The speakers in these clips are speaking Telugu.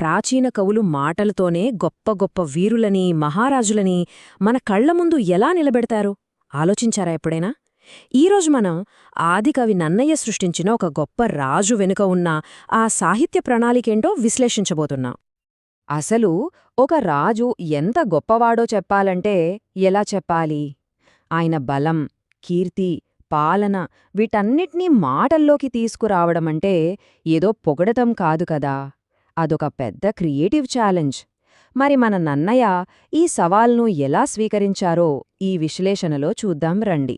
ప్రాచీన కవులు మాటలతోనే గొప్ప గొప్ప వీరులని మహారాజులని మన కళ్ళ ముందు ఎలా నిలబెడతారు? ఆలోచించారా ఎప్పుడైనా? ఈరోజు మనం ఆదికవి నన్నయ్య సృష్టించిన ఒక గొప్ప రాజు వెనుక ఉన్న ఆ సాహిత్య ప్రణాళికేంటో విశ్లేషించబోతున్నాం. అసలు ఒక రాజు ఎంత గొప్పవాడో చెప్పాలంటే ఎలా చెప్పాలి? ఆయన బలం కీర్తి పాలన వీటన్నిటినీ మాటల్లోకి తీసుకురావడమంటే ఏదో పొగడటం కాదు కదా. అదొక పెద్ద క్రియేటివ్ ఛాలెంజ్. మరి మన నన్నయ్య ఈ సవాల్ను ఎలా స్వీకరించారో ఈ విశ్లేషణలో చూద్దాం రండి.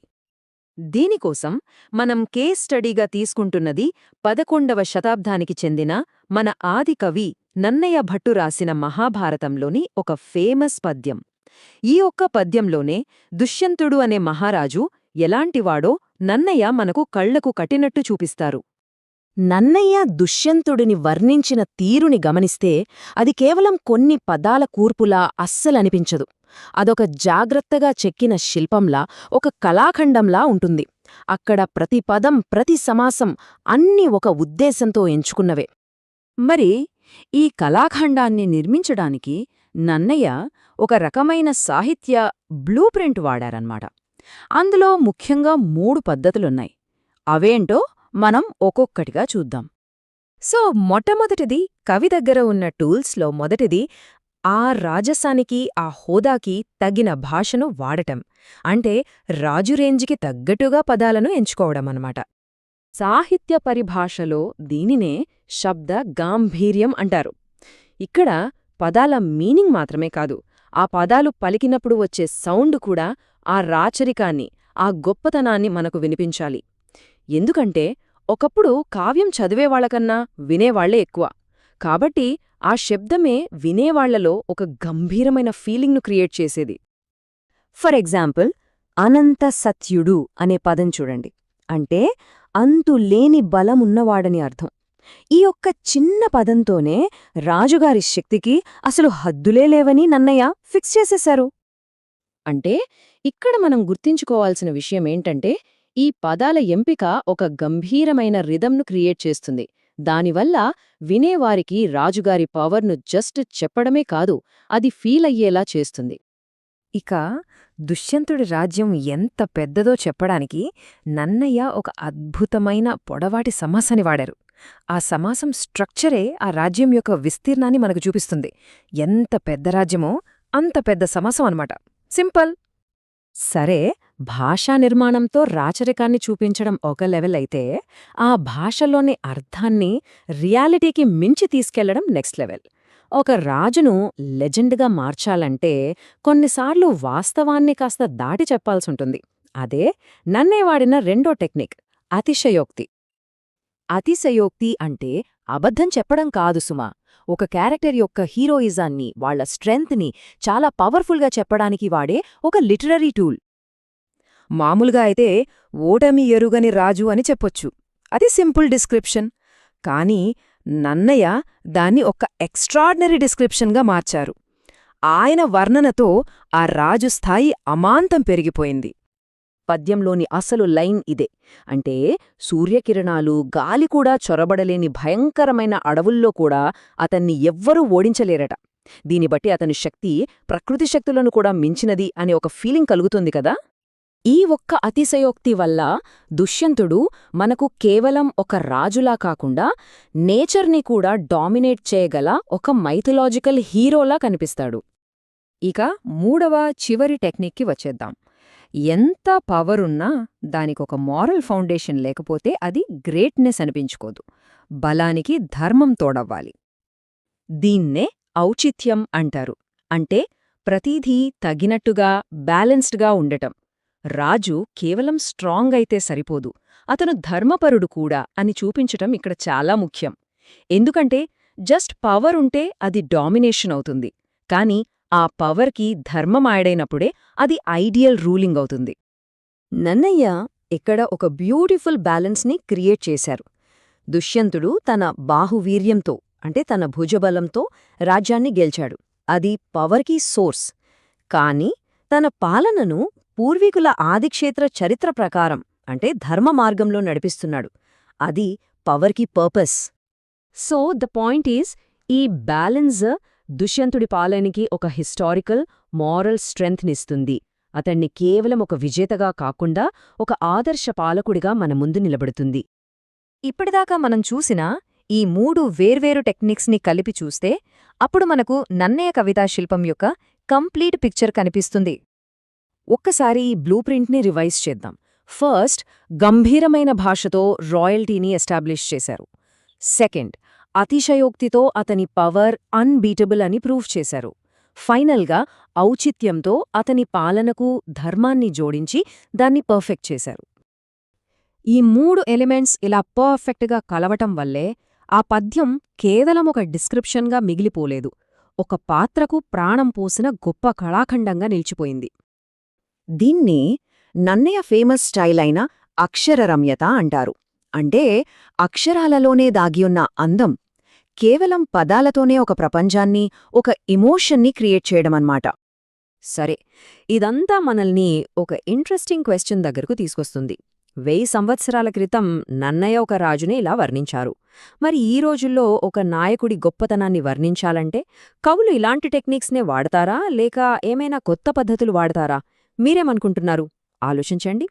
దీనికోసం మనం కేస్ స్టడీగా తీసుకుంటున్నది పదకొండవ శతాబ్దానికి చెందిన మన ఆది కవి నన్నయ్య భట్టు రాసిన మహాభారతంలోని ఒక ఫేమస్ పద్యం. ఈ ఒక్క పద్యంలోనే దుష్యంతుడు అనే మహారాజు ఎలాంటివాడో నన్నయ్య మనకు కళ్ళకు కట్టినట్టు చూపిస్తారు. నన్నయ్య దుష్యంతుడిని వర్ణించిన తీరుని గమనిస్తే అది కేవలం కొన్ని పదాల కూర్పులా అస్సలనిపించదు. అదొక జాగ్రత్తగా చెక్కిన శిల్పంలా ఒక కళాఖండంలా ఉంటుంది. అక్కడ ప్రతి పదం ప్రతి సమాసం అన్నీ ఒక ఉద్దేశంతో ఎంచుకున్నవే. మరి ఈ కళాఖండాన్ని నిర్మించడానికి నన్నయ్య ఒక రకమైన సాహిత్య బ్లూ ప్రింట్ వాడారన్నమాట. అందులో ముఖ్యంగా మూడు పద్ధతులున్నాయి. అవేంటో మనం ఒక్కొక్కటిగా చూద్దాం. సో మొట్టమొదటిది కవి దగ్గర ఉన్న టూల్స్లో మొదటిది ఆ రాజసానికి ఆ హోదాకి తగిన భాషను వాడటం. అంటే రాజు రేంజికి తగ్గట్టుగా పదాలను ఎంచుకోవడం అన్నమాట. సాహిత్య పరిభాషలో దీనినే శబ్ద గాంభీర్యం అంటారు. ఇక్కడ పదాల మీనింగ్ మాత్రమే కాదు ఆ పదాలు పలికినప్పుడు వచ్చే సౌండ్ కూడా ఆ రాచరికాన్ని ఆ గొప్పతనాన్ని మనకు వినిపించాలి. ఎందుకంటే ఒకప్పుడు కావ్యం చదివేవాళ్ళకన్నా వినేవాళ్ళే ఎక్కువ. కాబట్టి ఆ శబ్దమే వినేవాళ్ళలో ఒక గంభీరమైన ఫీలింగ్ను క్రియేట్ చేసేది. ఫర్ ఎగ్జాంపుల్ అనంత సత్యుడు అనే పదం చూడండి. అంటే అంతులేని బలమున్నవాడని అర్థం. ఈ ఒక్క చిన్న పదంతోనే రాజుగారి శక్తికి అసలు హద్దులే లేవని నన్నయ్య ఫిక్స్ చేసేశారు. అంటే ఇక్కడ మనం గుర్తించుకోవాల్సిన విషయమేంటంటే ఈ పదాల ఎంపిక ఒక గంభీరమైన రిథంను క్రియేట్ చేస్తుంది. దానివల్ల వినేవారికి రాజుగారి పవర్ను జస్ట్ చెప్పడమే కాదు అది ఫీల్ అయ్యేలా చేస్తుంది. ఇక దుష్యంతుడి రాజ్యం ఎంత పెద్దదో చెప్పడానికి నన్నయ్య ఒక అద్భుతమైన పొడవాటి సమాసాన్ని వాడారు. ఆ సమాసం స్ట్రక్చరే ఆ రాజ్యం యొక్క విస్తీర్ణాన్ని మనకు చూపిస్తుంది. ఎంత పెద్ద రాజ్యమో అంత పెద్ద సమాసం అనమాట సింపుల్! సరే భాషా నిర్మాణంతో రాచరికాన్ని చూపించడం ఒక లెవెల్ అయితే ఆ భాషలోని అర్థాన్ని రియాలిటీకి మించి తీసుకెళ్ళడం నెక్స్ట్ లెవెల్. ఒక రాజును లెజెండ్గా మార్చాలంటే కొన్నిసార్లు వాస్తవాన్ని కాస్త దాటి చెప్పాల్సుంటుంది. అదే నన్నే వాడిన రెండో టెక్నిక్ అతిశయోక్తి. అతిశయోక్తి అంటే అబద్ధం చెప్పడం కాదు సుమా. ఒక క్యారెక్టర్ యొక్క హీరోయిజాన్ని వాళ్ళ స్ట్రెంగ్త్ని చాలా పవర్ఫుల్గా చెప్పడానికి వాడే ఒక లిటరరీ టూల్. మామూలుగా అయితే ఓటమి ఎరుగని రాజు అని చెప్పొచ్చు. అది సింపుల్ డిస్క్రిప్షన్. కానీ నన్నయ్య దాన్ని ఒక ఎక్స్ట్రాడినరీ డిస్క్రిప్షన్గా మార్చారు. ఆయన వర్ణనతో ఆ రాజు స్థాయి అమాంతం పెరిగిపోయింది. పద్యంలోని అసలు లైన్ ఇదే. అంటే సూర్యకిరణాలు గాలి కూడా చొరబడలేని భయంకరమైన అడవుల్లో కూడా అతన్ని ఎవ్వరూ ఓడించలేరట. దీని బట్టి అతని శక్తి ప్రకృతి శక్తులను కూడా మించినది అనే ఒక ఫీలింగ్ కలుగుతుంది కదా? ఈ ఒక్క అతిశయోక్తి వల్ల దుష్యంతుడు మనకు కేవలం ఒక రాజులా కాకుండా నేచర్ని కూడా డామినేట్ చేయగల ఒక మైథలాజికల్ హీరోలా కనిపిస్తాడు. ఇక మూడవ చివరి టెక్నిక్కి వచ్చేద్దాం. ఎంత పవరున్నా దానికొక మారల్ ఫౌండేషన్ లేకపోతే అది గ్రేట్నెస్ అనిపించుకోదు. బలానికి ధర్మం తోడవ్వాలి. దీన్నే ఔచిత్యం అంటారు. అంటే ప్రతిదీ తగినట్టుగా బ్యాలెన్స్డ్గా ఉండటం. రాజు కేవలం స్ట్రాంగ్ అయితే సరిపోదు. అతను ధర్మపరుడు కూడా అని చూపించటం ఇక్కడ చాలా ముఖ్యం. ఎందుకంటే జస్ట్ పవర్ ఉంటే అది డామినేషన్ అవుతుంది. కాని ఆ పవర్కి ధర్మమాయడైనప్పుడే అది ఐడియల్ రూలింగ్ అవుతుంది. నన్నయ్య ఇక్కడ ఒక బ్యూటిఫుల్ బ్యాలెన్స్ని క్రియేట్ చేశారు. దుష్యంతుడు తన బాహువీర్యంతో అంటే తన భుజబలంతో రాజ్యాన్ని గెలిచాడు. అది పవర్కి సోర్స్. కాని తన పాలనను పూర్వీకుల ఆదిక్షేత్ర చరిత్ర ప్రకారం అంటే ధర్మ మార్గంలో నడిపిస్తున్నాడు. అది పవర్కి purpose. So the point is ఈ బ్యాలెన్స్ దుష్యంతుడి పాలనకి ఒక హిస్టారికల్ మారల్ స్ట్రెంగ్త్నిస్తుంది అతణ్ణి కేవలం ఒక విజేతగా కాకుండా ఒక ఆదర్శ పాలకుడిగా మన ముందు నిలబడుతుంది. ఇప్పటిదాకా మనం చూసిన ఈ మూడు వేర్వేరు టెక్నిక్స్ని కలిపి చూస్తే అప్పుడు మనకు నన్నయ్య కవితా శిల్పం యొక్క కంప్లీట్ పిక్చర్ కనిపిస్తుంది. ఒక్కసారి ఈ బ్లూ ప్రింట్ని రివైజ్ చేద్దాం. ఫస్ట్ గంభీరమైన భాషతో రాయల్టీని ఎస్టాబ్లిష్ చేశారు. సెకండ్ అతిశయోక్తితో అతని పవర్ అన్బీటబుల్ అని ప్రూవ్ చేశారు. ఫైనల్గా ఔచిత్యంతో అతని పాలనకు ధర్మాన్ని జోడించి దాన్ని పర్ఫెక్ట్ చేశారు. ఈ మూడు ఎలిమెంట్స్ ఇలా పర్ఫెక్ట్గా కలవటం వల్లే ఆ పద్యం కేవలం ఒక డిస్క్రిప్షన్గా మిగిలిపోలేదు. ఒక పాత్రకు ప్రాణం పోసిన గొప్ప కళాఖండంగా నిలిచిపోయింది. దీన్ని నన్నయ్య ఫేమస్ స్టైల్ అయిన అక్షరరమ్యత అంటారు. అంటే అక్షరాలలోనే దాగియున్న అందం కేవలం పదాలతోనే ఒక ప్రపంచాన్ని ఒక ఇమోషన్ని క్రియేట్ చేయడమన్నమాట. సరే ఇదంతా మనల్ని ఒక ఇంట్రెస్టింగ్ క్వశ్చన్ దగ్గరకు తీసుకొస్తుంది. వెయ్యి సంవత్సరాల క్రితం నన్నయ్య ఒక రాజునే ఇలా వర్ణించారు. మరి ఈ రోజుల్లో ఒక నాయకుడి గొప్పతనాన్ని వర్ణించాలంటే కవులు ఇలాంటి టెక్నిక్స్నే వాడతారా లేక ఏమైనా కొత్త పద్ధతులు వాడతారా? మీరేమనుకుంటున్నారు? ఆలోచించండి.